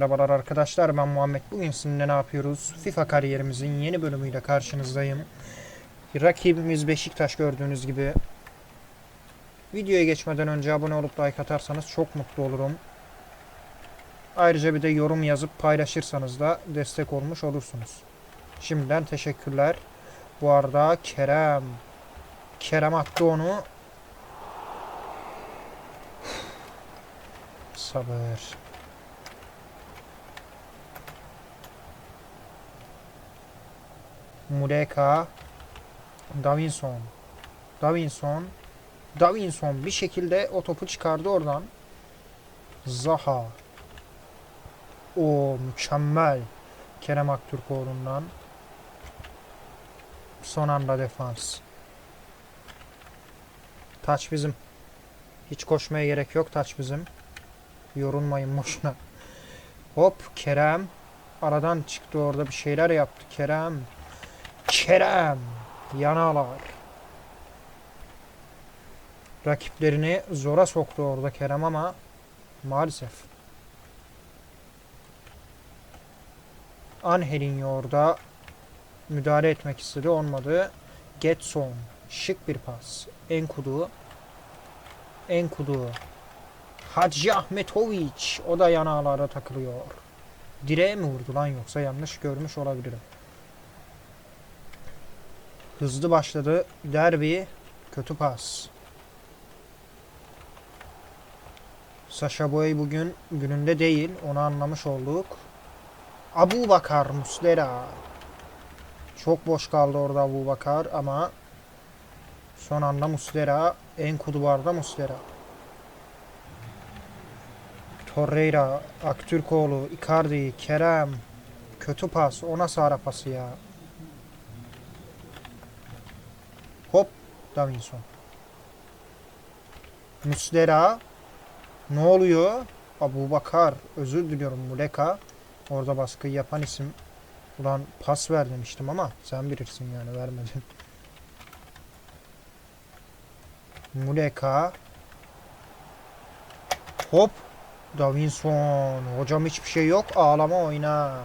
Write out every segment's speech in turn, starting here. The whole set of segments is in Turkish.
Merhabalar arkadaşlar ben Muhammed. Bugün sizinle ne yapıyoruz? FIFA kariyerimizin yeni bölümüyle karşınızdayım. Rakibimiz Beşiktaş gördüğünüz gibi. Videoya geçmeden önce abone olup like atarsanız çok mutlu olurum. Ayrıca bir de yorum yazıp paylaşırsanız da destek olmuş olursunuz. Şimdiden teşekkürler. Bu arada Kerem. Kerem attı onu. Sabır. Muleka, Davinson, Davinson, Davinson bir şekilde o topu çıkardı oradan. Zaha. O mükemmel. Kerem Aktürkoğlu'ndan. Son anda defans. Taç bizim. Hiç koşmaya gerek yok taç bizim. Yorulmayın boşuna. Hop Kerem. Aradan çıktı orada bir şeyler yaptı Kerem. Kerem yanalar. Rakiplerini zora soktu orada Kerem ama maalesef. Angelinho orada müdahale etmek istedi olmadı. Getson şık bir pas. Enkudu Enkudu Hacı Ahmetoviç o da yanağlara takılıyor. Direğe mi vurdu lan yoksa yanlış görmüş olabilirim. Hızlı başladı. Derbi. Kötü pas. Sasha Boy bugün gününde değil. Onu anlamış olduk. Abu Bakar Muslera. Çok boş kaldı orada Abu Bakar ama son anda Muslera. En kuduvarda Muslera. Torreira, Aktürkoğlu, Icardi, Kerem. Kötü pas. O nasıl ara pası ya? Hop Davinson. Muslera. Ne oluyor? Abu Bakar. Özür diliyorum Muleka. Orada baskıyı yapan isim. Ulan pas ver demiştim ama sen bilirsin yani vermedin. Muleka. Hop. Davinson. Hocam hiçbir şey yok. Ağlama oyna.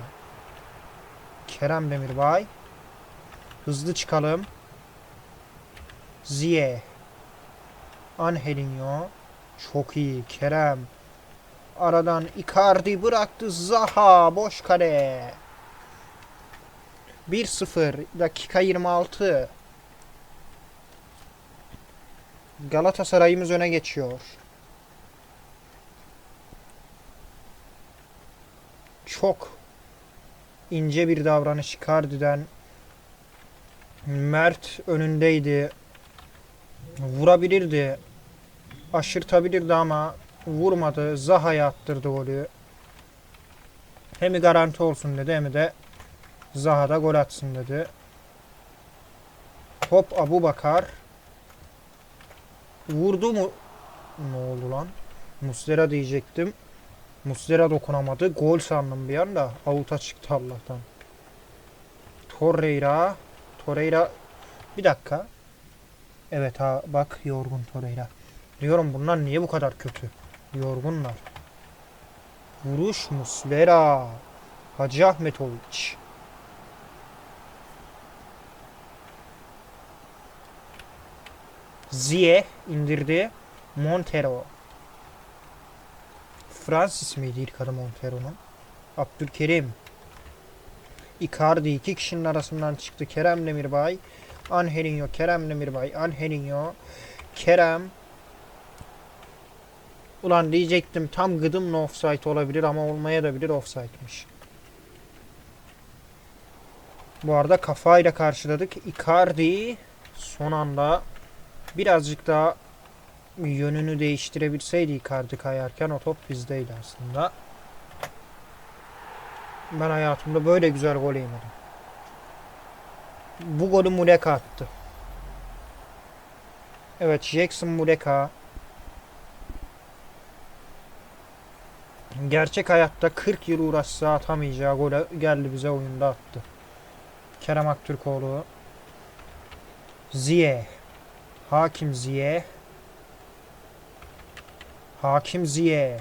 Kerem Demirbay. Hızlı çıkalım. Ziye. Angelinho. Çok iyi. Kerem. Aradan Icardi bıraktı. Zaha. Boş kale. 1-0. Dakika 26. Galatasaray'ımız öne geçiyor. Çok ince bir davranış Icardi'den. Mert önündeydi vurabilirdi. Aşırtabilirdi ama vurmadı. Zaha'ya attırdı golü. Hem garanti olsun dedi hem de Zaha da gol atsın dedi. Hop Abu Bakar. Vurdu mu? Ne oldu lan? Muslera diyecektim. Muslera dokunamadı. Gol sandım bir anda. Avuta çıktı Allah'tan. Torreira. Torreira. Bir dakika. Evet ha bak yorgun Torreira. Diyorum bunlar niye bu kadar kötü? Yorgunlar. Vuruş Muslera. Hacı Ahmetoviç. Ziye indirdi. Montero. Francis miydi ilk adı Montero'nun? Abdülkerim. Icardi iki kişinin arasından çıktı. Kerem Demirbay. Angelinho, Kerem Demirbay, Angelinho, Kerem. Ulan diyecektim tam gıdımla offside olabilir ama olmaya da bilir offside'miş. Bu arada kafayla karşıladık. Icardi son anda birazcık daha yönünü değiştirebilseydi Icardi kayarken o top bizdeydi aslında. Ben hayatımda böyle güzel gol yemedim. Bu golü Muleka attı. Evet Jackson Muleka. Gerçek hayatta 40 yıl uğraşsa atamayacağı golü geldi bize oyunda attı. Kerem Aktürkoğlu. Ziye. Hakim Ziye. Hakim Ziye.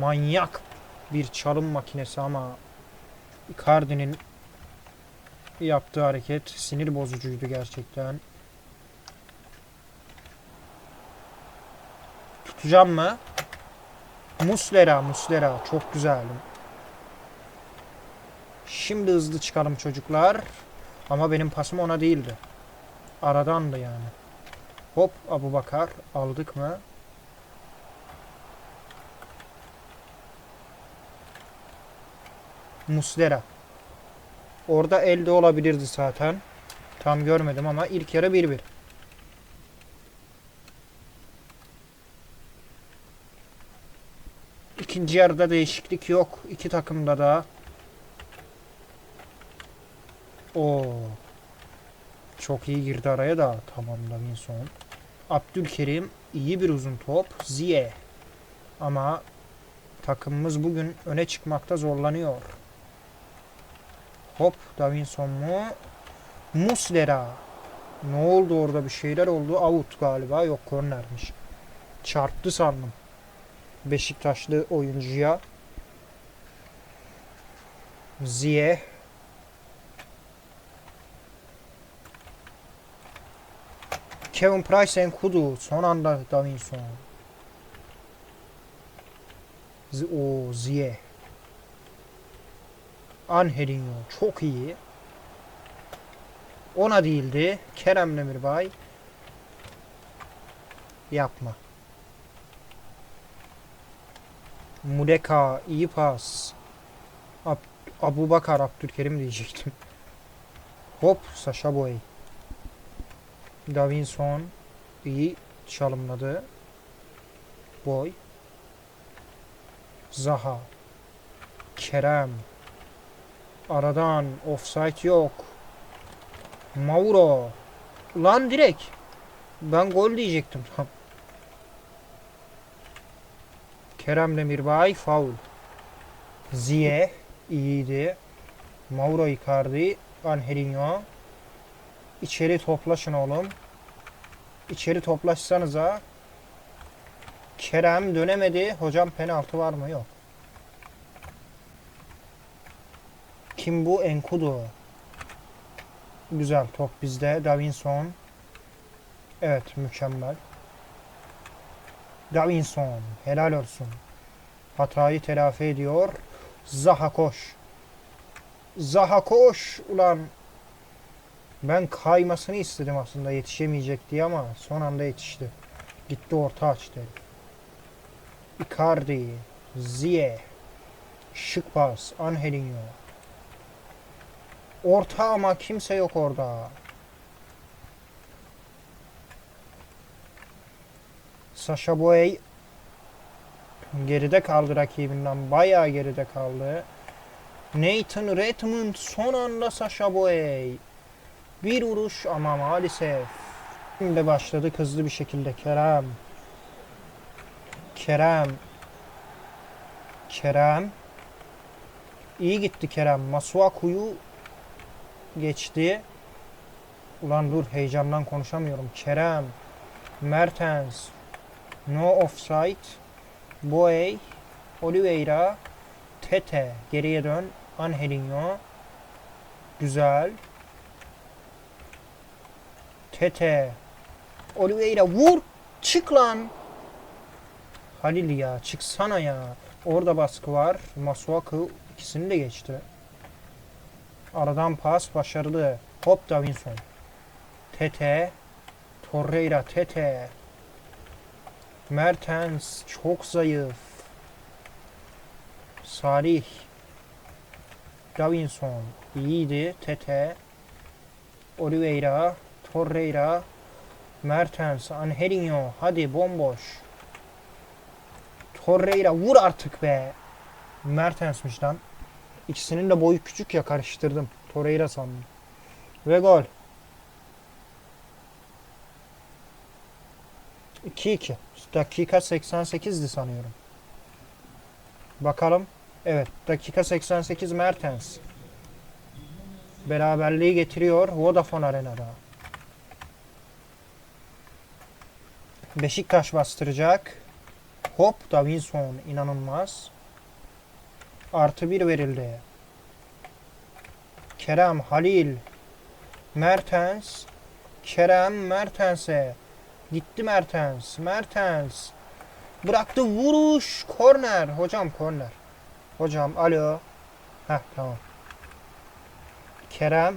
Manyak bir çalım makinesi ama Icardi'nin yaptığı hareket sinir bozucuydu gerçekten. Tutacağım mı? Muslera, Muslera çok güzel. Şimdi hızlı çıkalım çocuklar. Ama benim pasım ona değildi. Aradandı yani. Hop Abu Bakar aldık mı? Muslera. Orada elde olabilirdi zaten. Tam görmedim ama ilk yarı 1-1. İkinci yarıda değişiklik yok. İki takımda da. Oo. Çok iyi girdi araya da. Tamam Davinson. Abdülkerim iyi bir uzun top. Ziye. Ama takımımız bugün öne çıkmakta zorlanıyor. Hop Davinson mu? Muslera. Ne oldu orada bir şeyler oldu. Out galiba. Yok kornermiş. Çarptı sandım. Beşiktaşlı oyuncuya. Ziye. Kevin Price Enkudu. Son anda Davinson. Z o Ziye. Angelinho çok iyi. Ona değildi. Kerem Demirbay. Yapma. Muleka iyi pas. Ab Abu Bakar Abdülkerim diyecektim. Hop Sasha Boy. Davinson iyi çalımladı. Boy. Zaha. Kerem. Aradan offside yok. Mauro. Lan direkt. Ben gol diyecektim. Kerem Demirbay faul. Ziye iyiydi. Mauro Icardi. Angelinho. İçeri toplaşın oğlum. İçeri toplaşsanıza. Kerem dönemedi. Hocam penaltı var mı? Yok. Kim bu? Enkudu. Güzel top bizde. Davinson. Evet mükemmel. Davinson. Helal olsun. Hatayı telafi ediyor. Zaha koş. Zaha koş. Ulan ben kaymasını istedim aslında yetişemeyecek diye ama son anda yetişti. Gitti orta açtı. Icardi. Ziye. Şık pas. Angelinho. Orta ama kimse yok orada. Sasha Boy geride kaldı rakibinden. Bayağı geride kaldı. Nathan Redmond son anda Sasha Boy. Bir vuruş ama maalesef. Şimdi başladı hızlı bir şekilde Kerem. Kerem. Kerem. İyi gitti Kerem. Masuaku'yu geçti. Ulan dur heyecandan konuşamıyorum. Kerem. Mertens. No offside. Boey. Oliveira. Tete. Geriye dön. Angelinho. Güzel. Tete. Oliveira vur. Çık lan. Halil ya çıksana ya. Orada baskı var. Masuaku ikisini de geçti. Aradan pas başarılı. Hop Davinson. Tete. Torreira Tete. Mertens çok zayıf. Salih. Davinson iyiydi. Tete. Oliveira. Torreira. Mertens. Angelinho. Hadi bomboş. Torreira vur artık be. Mertens'miş lan. İkisinin de boyu küçük ya karıştırdım. Torreira sandım. Ve gol. 2-2. Dakika 88'di sanıyorum. Bakalım. Evet. Dakika 88 Mertens. Beraberliği getiriyor Vodafone Arena'da. Beşiktaş bastıracak. Hop Davinson inanılmaz. Artı bir verildi. Kerem, Halil, Mertens, Kerem, Mertens'e. Gitti Mertens, Mertens. Bıraktı vuruş, korner. Hocam korner. Hocam alo. Heh tamam. Kerem,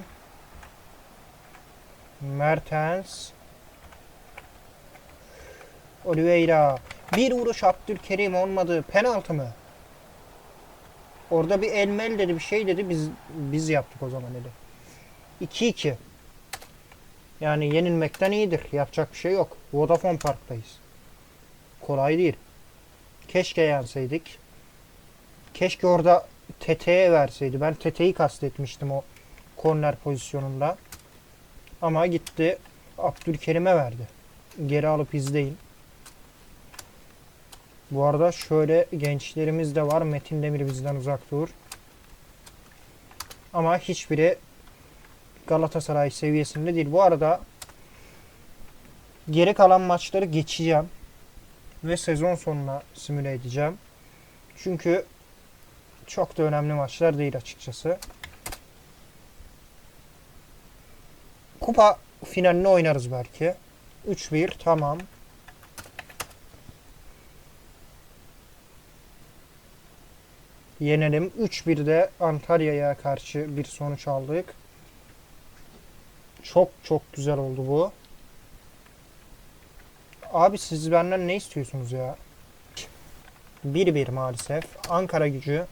Mertens, Oliveira. Bir vuruş Abdülkerim olmadı. Penaltı mı? Orada bir elmel dedi bir şey dedi biz biz yaptık o zaman dedi. 2-2. Yani yenilmekten iyidir. Yapacak bir şey yok. Vodafone Park'tayız. Kolay değil. Keşke yenseydik. Keşke orada TT'ye verseydi. Ben TT'yi kastetmiştim o korner pozisyonunda. Ama gitti Abdülkerim'e verdi. Geri alıp izleyin. Bu arada şöyle gençlerimiz de var. Metin Demir bizden uzak dur. Ama hiçbiri Galatasaray seviyesinde değil. Bu arada geri kalan maçları geçeceğim. Ve sezon sonuna simüle edeceğim. Çünkü çok da önemli maçlar değil açıkçası. Kupa finalini oynarız belki. 3-1 tamam. Yenelim. 3-1'de Antalya'ya karşı bir sonuç aldık. Çok çok güzel oldu bu. Abi siz benden ne istiyorsunuz ya? 1-1 maalesef. Ankara gücü.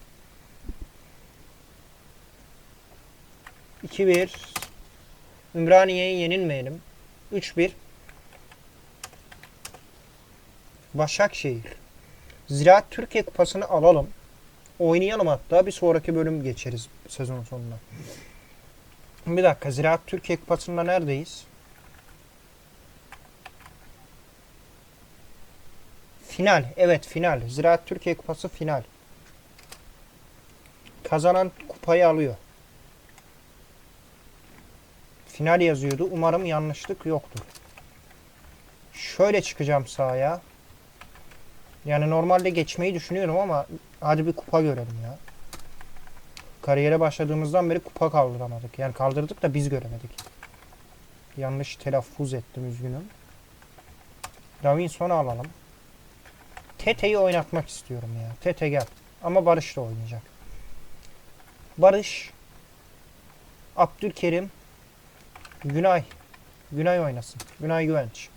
2-1. Ümraniye'ye yenilmeyelim. 3-1. Başakşehir. Ziraat Türkiye Kupası'nı alalım. Oynayalım hatta. Bir sonraki bölüm geçeriz sezon sonuna. Bir dakika. Ziraat Türkiye Kupası'nda neredeyiz? Final. Evet final. Ziraat Türkiye Kupası final. Kazanan kupayı alıyor. Final yazıyordu. Umarım yanlışlık yoktur. Şöyle çıkacağım sahaya. Yani normalde geçmeyi düşünüyorum ama hadi bir kupa görelim ya. Kariyere başladığımızdan beri kupa kaldıramadık. Yani kaldırdık da biz göremedik. Yanlış telaffuz ettim üzgünüm. Davinson'u alalım. Tete'yi oynatmak istiyorum ya. Tete gel. Ama Barış da oynayacak. Barış. Abdülkerim. Günay. Günay oynasın. Günay Güvenç.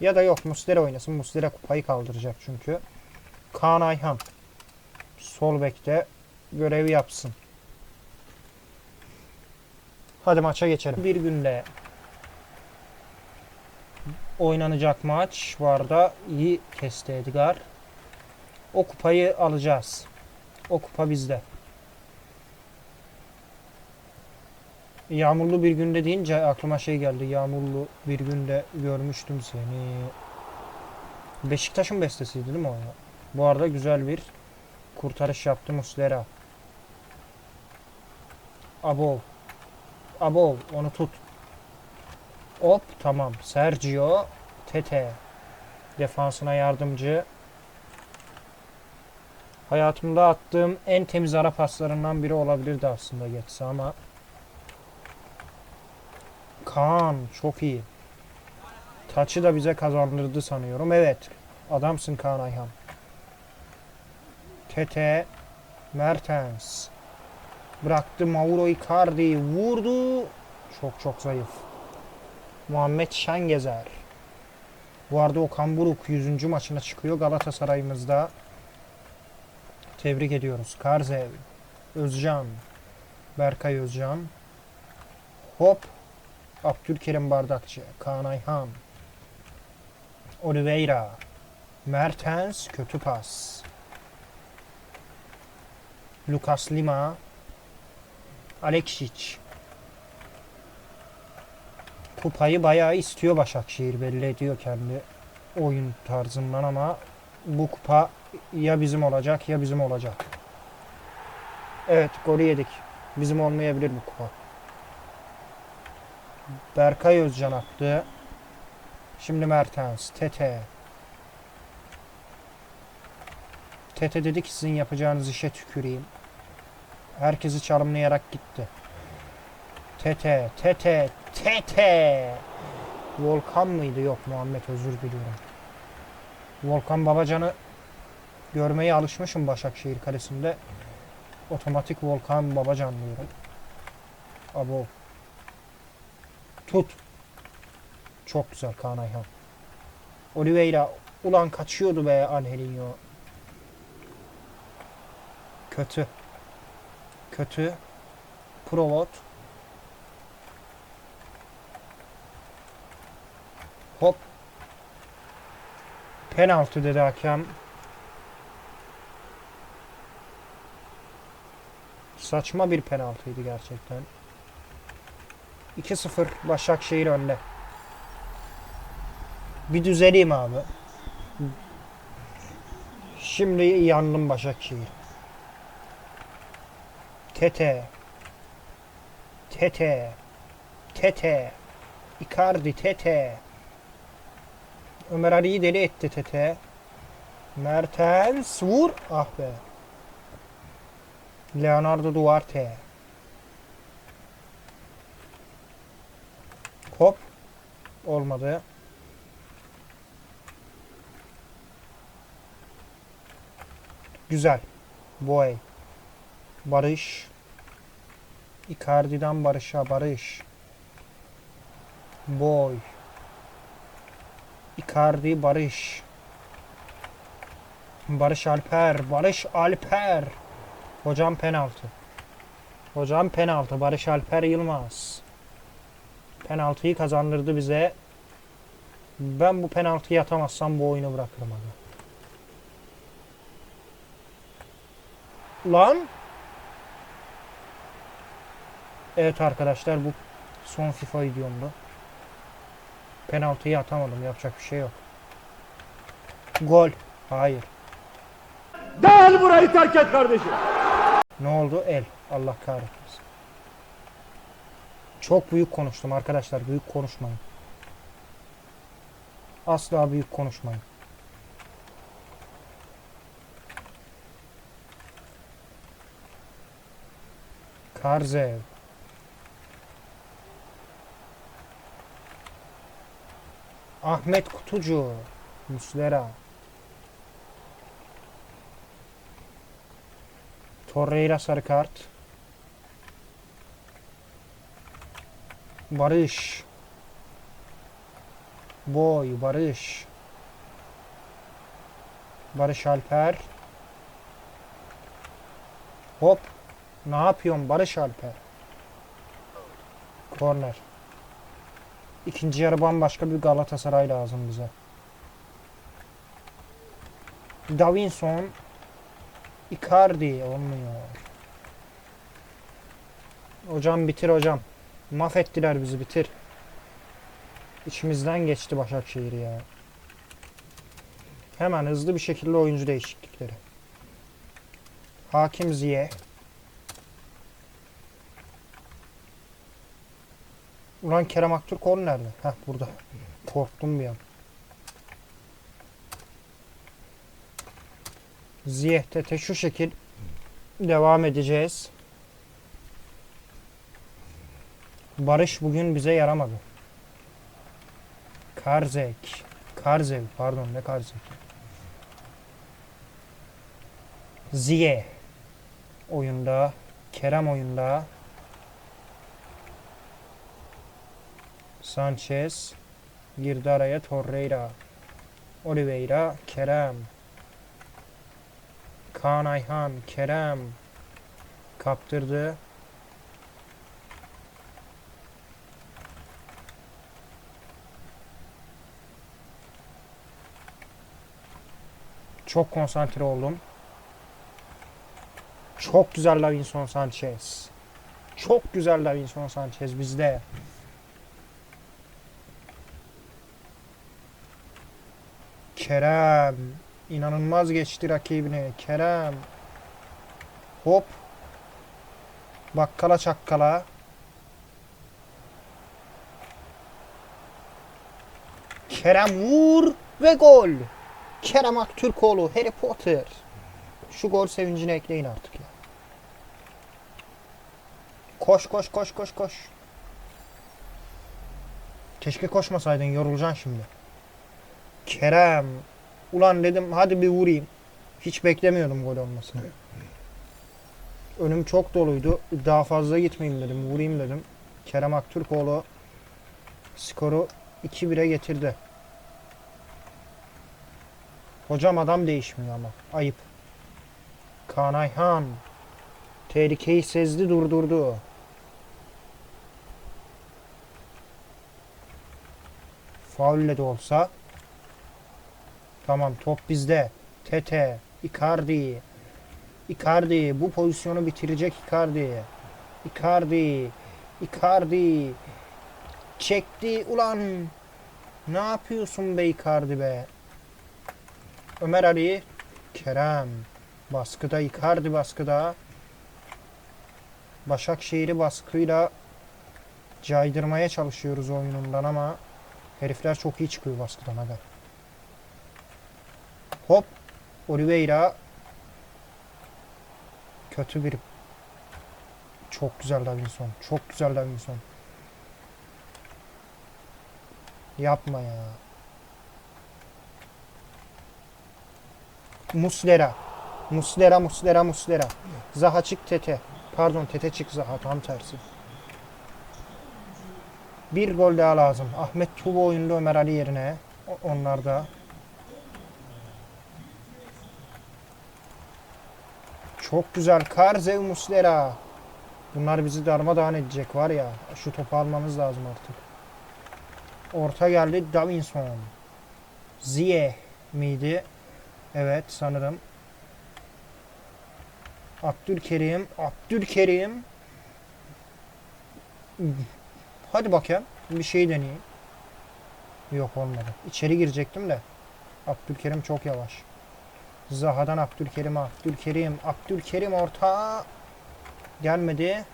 Ya da yok Muslera oynasın. Muslera kupayı kaldıracak çünkü. Kaan Ayhan. Sol bekte görevi yapsın. Hadi maça geçelim. Bir günde oynanacak maç var da iyi kesti Edgar. O kupayı alacağız. O kupa bizde. Yağmurlu bir günde deyince aklıma şey geldi. Yağmurlu bir günde görmüştüm seni. Beşiktaş'ın bestesiydi değil mi o ya? Bu arada güzel bir kurtarış yaptı Muslera. Abol. Abol onu tut. Hop tamam. Sergio Tete defansına yardımcı. Hayatımda attığım en temiz ara paslarından biri olabilirdi aslında geçse ama Kaan çok iyi. Taçı da bize kazandırdı sanıyorum. Evet. Adamsın Kaan Ayhan. Tete Mertens. Bıraktı Mauro Icardi. Vurdu. Çok çok zayıf. Muhammed Şengezer. Bu arada Okan Buruk 100. maçına çıkıyor Galatasaray'ımızda. Tebrik ediyoruz. Karzev. Özcan. Berkay Özcan. Hop. Abdülkerim Bardakçı. Kaan Ayhan. Oliveira. Mertens. Kötü pas. Lucas Lima. Alexic. Kupayı bayağı istiyor Başakşehir belli ediyor kendi oyun tarzından ama bu kupa ya bizim olacak ya bizim olacak. Evet golü yedik. Bizim olmayabilir bu kupa. Berkay Özcan attı. Şimdi Mertens. Tete. Tete dedi ki sizin yapacağınız işe tüküreyim. Herkesi çalımlayarak gitti. Tete, Tete, Tete. Volkan mıydı? Yok Muhammed özür diliyorum. Volkan Babacan'ı görmeye alışmışım Başakşehir kalesinde. Otomatik Volkan Babacan diyorum. Abo. Tut. Çok güzel Kaan Ayhan. Oliveira ulan kaçıyordu be Angelinho. Kötü. Kötü. Provot. Hop. Penaltı dedi hakem. Saçma bir penaltıydı gerçekten. 2-0 Başakşehir önde. Bir düzeleyim abi. Şimdi yandım Başakşehir. Tete. Tete. Tete. Icardi Tete. Ömer Ali'yi deli etti Tete. Mertens vur. Ah be. Leonardo Duarte. Hop. Olmadı. Güzel. Boy. Barış. Icardi'den Barış'a Barış. Boy. Icardi Barış. Barış Alper. Barış Alper. Hocam penaltı. Hocam penaltı. Barış Alper Yılmaz. Penaltıyı kazandırdı bize. Ben bu penaltıyı atamazsam bu oyunu bırakırım abi. Lan. Evet arkadaşlar bu son FIFA videomdu. Penaltıyı atamadım. Yapacak bir şey yok. Gol. Hayır. Gel burayı terk et kardeşim. Ne oldu? El. Allah kahretmesin. Çok büyük konuştum arkadaşlar. Büyük konuşmayın. Asla büyük konuşmayın. Karzev. Ahmet Kutucu. Muslera. Torreira sarı kart. Barış. Boy Barış. Barış Alper. Hop. Ne yapıyorsun Barış Alper? Korner. İkinci yarı bambaşka bir Galatasaray lazım bize. Davinson. Icardi olmuyor. Hocam bitir hocam. Mahvettiler bizi bitir. İçimizden geçti Başakşehir ya. Hemen hızlı bir şekilde oyuncu değişiklikleri. Hakim Ziye. Ulan Kerem Aktürkoğlu nerede? Heh burada. Korktum bir an. Ziyeh Tete şu şekil devam edeceğiz. Barış bugün bize yaramadı. Karzek. Karzev pardon ne Karzek. Ziye oyunda. Kerem oyunda. Sanchez girdi araya Torreira. Oliveira, Kerem. Kaan Ayhan, Kerem kaptırdı. Çok konsantre oldum. Çok güzel Davinson Sanchez. Çok güzel Davinson Sanchez bizde. Kerem. İnanılmaz geçti rakibini. Kerem. Hop. Bakkala çakkala. Kerem vur ve gol. Kerem Aktürkoğlu, Harry Potter. Şu gol sevincini ekleyin artık ya. Koş koş koş koş koş. Keşke koşmasaydın yorulacaksın şimdi. Kerem. Ulan dedim hadi bir vurayım. Hiç beklemiyordum gol olmasını. Önüm çok doluydu. Daha fazla gitmeyeyim dedim. Vurayım dedim. Kerem Aktürkoğlu skoru 2-1'e getirdi. Hocam adam değişmiyor ama. Ayıp. Kaan Ayhan. Tehlikeyi sezdi durdurdu. Faulle de olsa. Tamam top bizde. Tete. Icardi. Icardi. Bu pozisyonu bitirecek Icardi. Icardi. Icardi. Çekti ulan. Ne yapıyorsun be Icardi be? Ömer Ali. Kerem. Baskıda Icardi baskıda. Başakşehir'i baskıyla caydırmaya çalışıyoruz oyunundan ama herifler çok iyi çıkıyor baskıdan aga. Hop. Oliveira. Kötü bir çok güzel Davinson. Çok güzel Davinson. Yapma ya. Muslera. Muslera, Muslera, Muslera. Zaha çık Tete. Pardon Tete çık Zaha tam tersi. Bir gol daha lazım. Ahmet Tuğba oyunda Ömer Ali yerine. Onlar da. Çok güzel. Karzev Muslera. Bunlar bizi darmadağın edecek var ya. Şu topu almamız lazım artık. Orta geldi Davinson. Ziyeh miydi? Evet sanırım. Abdülkerim. Abdülkerim. Hadi bakayım. Bir şey deneyeyim. Yok olmadı. İçeri girecektim de. Abdülkerim çok yavaş. Zaha'dan Abdülkerim'e. Abdülkerim. Abdülkerim orta. Gelmedi.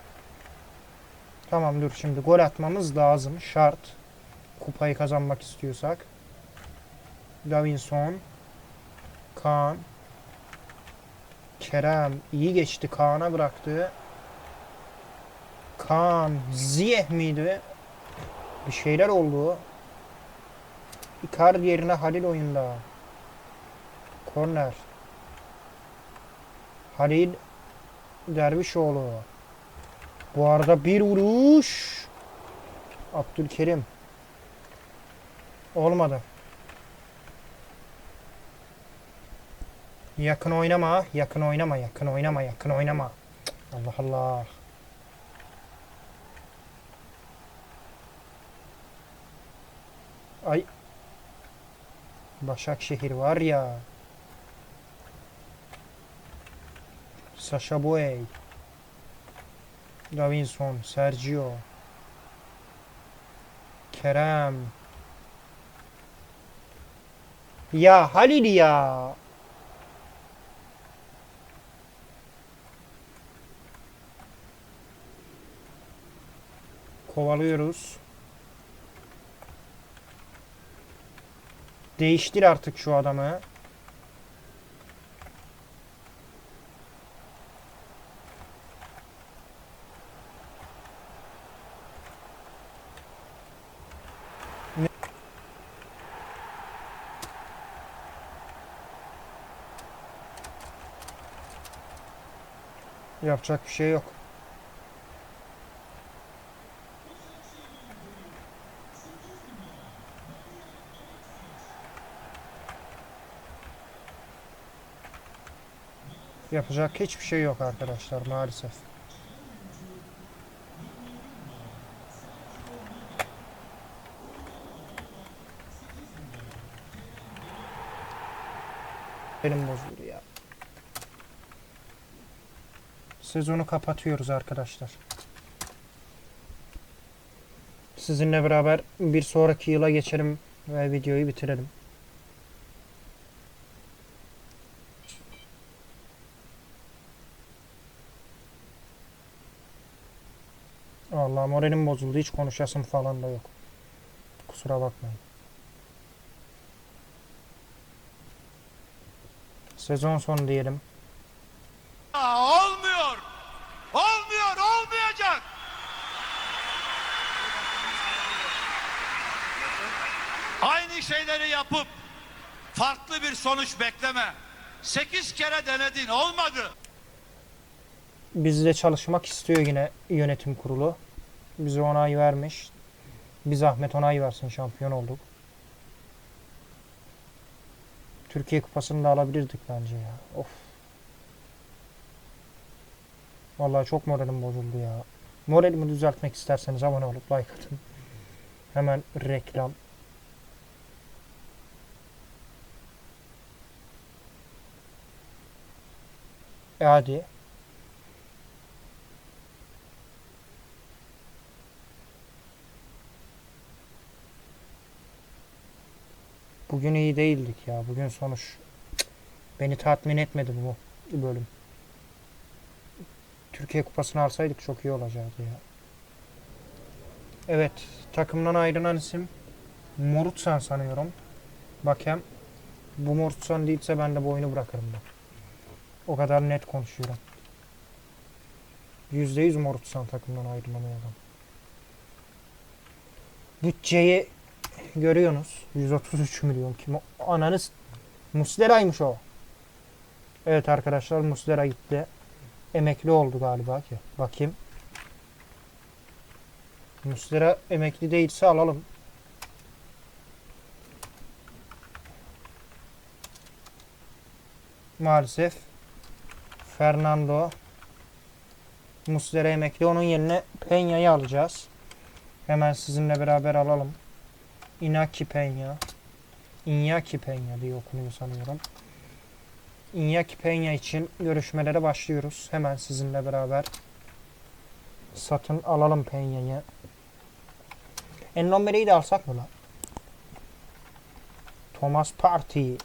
Tamam dur şimdi gol atmamız lazım. Şart. Kupayı kazanmak istiyorsak. Davinson. Kaan. Kerem iyi geçti. Kaan'a bıraktı. Kaan. Ziyeh miydi? Bir şeyler oldu. Icardi yerine Halil oyunda. Korner. Halil Dervişoğlu. Bu arada bir vuruş. Abdülkerim. Olmadı. Yakın oynama, yakın oynama, yakın oynama, yakın oynama. Allah Allah. Ay. Başakşehir var ya. Sasha Boey. Davinson, Sergio. Kerem. Ya Halil ya. Kovalıyoruz. Değiştir artık şu adamı. Yapacak bir şey yok. Yapacak hiçbir şey yok arkadaşlar maalesef. Benim bozuldu ya. Sezonu kapatıyoruz arkadaşlar. Sizinle beraber bir sonraki yıla geçelim ve videoyu bitirelim. Vallahi moralim bozuldu. Hiç konuşasım falan da yok. Kusura bakmayın. Sezon sonu diyelim. Olmuyor. Olmuyor, olmayacak. Aynı şeyleri yapıp farklı bir sonuç bekleme. Sekiz kere denedin, olmadı. Bizle çalışmak istiyor yine yönetim kurulu. Bize onay vermiş. Bir zahmet onay versin şampiyon olduk. Türkiye kupasını da alabilirdik bence ya. Of. Vallahi çok moralim bozuldu ya. Moralimi düzeltmek isterseniz abone olup like atın. Hemen reklam. E hadi. Bugün iyi değildik ya. Bugün sonuç beni tatmin etmedi bu bölüm. Türkiye kupasını alsaydık çok iyi olacaktı ya. Evet, takımdan ayrılan isim Morutsan sanıyorum. Bakayım. Bu Morutsan değilse ben de bu oyunu bırakırım bak. O kadar net konuşuyorum. %100 Morutsan takımdan ayrılan adam. Bütçeyi görüyorsunuz. 133 milyon kim? Ananız Muslera'ymış o. Evet arkadaşlar Muslera gitti. Emekli oldu galiba ki. Bakayım. Muslera emekli değilse alalım. Maalesef Fernando Muslera emekli. Onun yerine Peña'yı alacağız. Hemen sizinle beraber alalım. Inaki Peña. Iñaki Peña diye okunuyor sanıyorum. Iñaki Peña için görüşmelere başlıyoruz. Hemen sizinle beraber satın alalım Peña'yı. Ennombere'yi de alsak mı lan? Thomas Partey.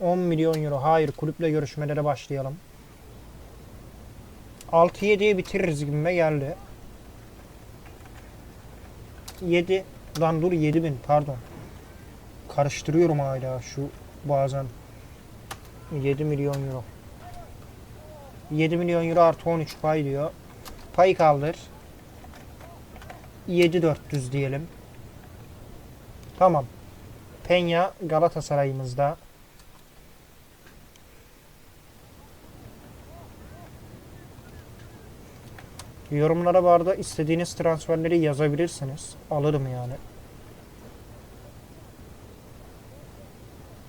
10 milyon euro. Hayır kulüple görüşmelere başlayalım. 6-7'ye bitiririz gibime geldi. 7 lan dur 7000 pardon. Karıştırıyorum hala şu bazen. 7 milyon euro. 7 milyon euro artı 13 pay diyor. Payı kaldır. 7400 diyelim. Tamam. Penya Galatasaray'ımızda. Yorumlara bu istediğiniz transferleri yazabilirsiniz. Alırım yani.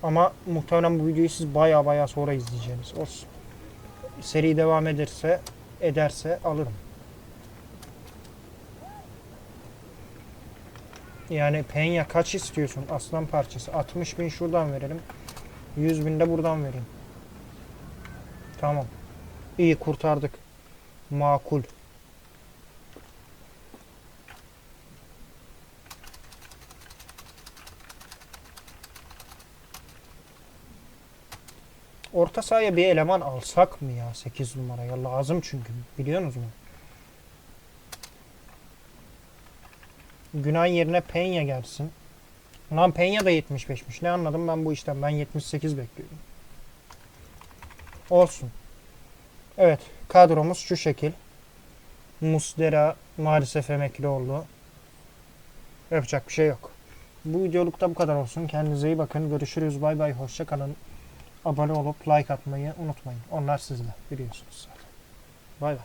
Ama muhtemelen bu videoyu siz baya baya sonra izleyeceksiniz. Olsun. Seri devam ederse ederse alırım. Yani Penya kaç istiyorsun aslan parçası? 60 bin şuradan verelim. 100 bin de buradan vereyim. Tamam. İyi kurtardık. Makul. Orta sahaya bir eleman alsak mı ya 8 numaraya? Lazım çünkü. Biliyorsunuz mu? Günay yerine Penya gelsin. Lan Penya da 75'miş. Ne anladım ben bu işten? Ben 78 bekliyordum. Olsun. Evet. Kadromuz şu şekil. Muslera maalesef emekli oldu. Yapacak bir şey yok. Bu videolukta bu kadar olsun. Kendinize iyi bakın. Görüşürüz. Bay bay. Hoşça kalın. Abone olup like atmayı unutmayın. Onlar sizde biliyorsunuz zaten. Bay bay.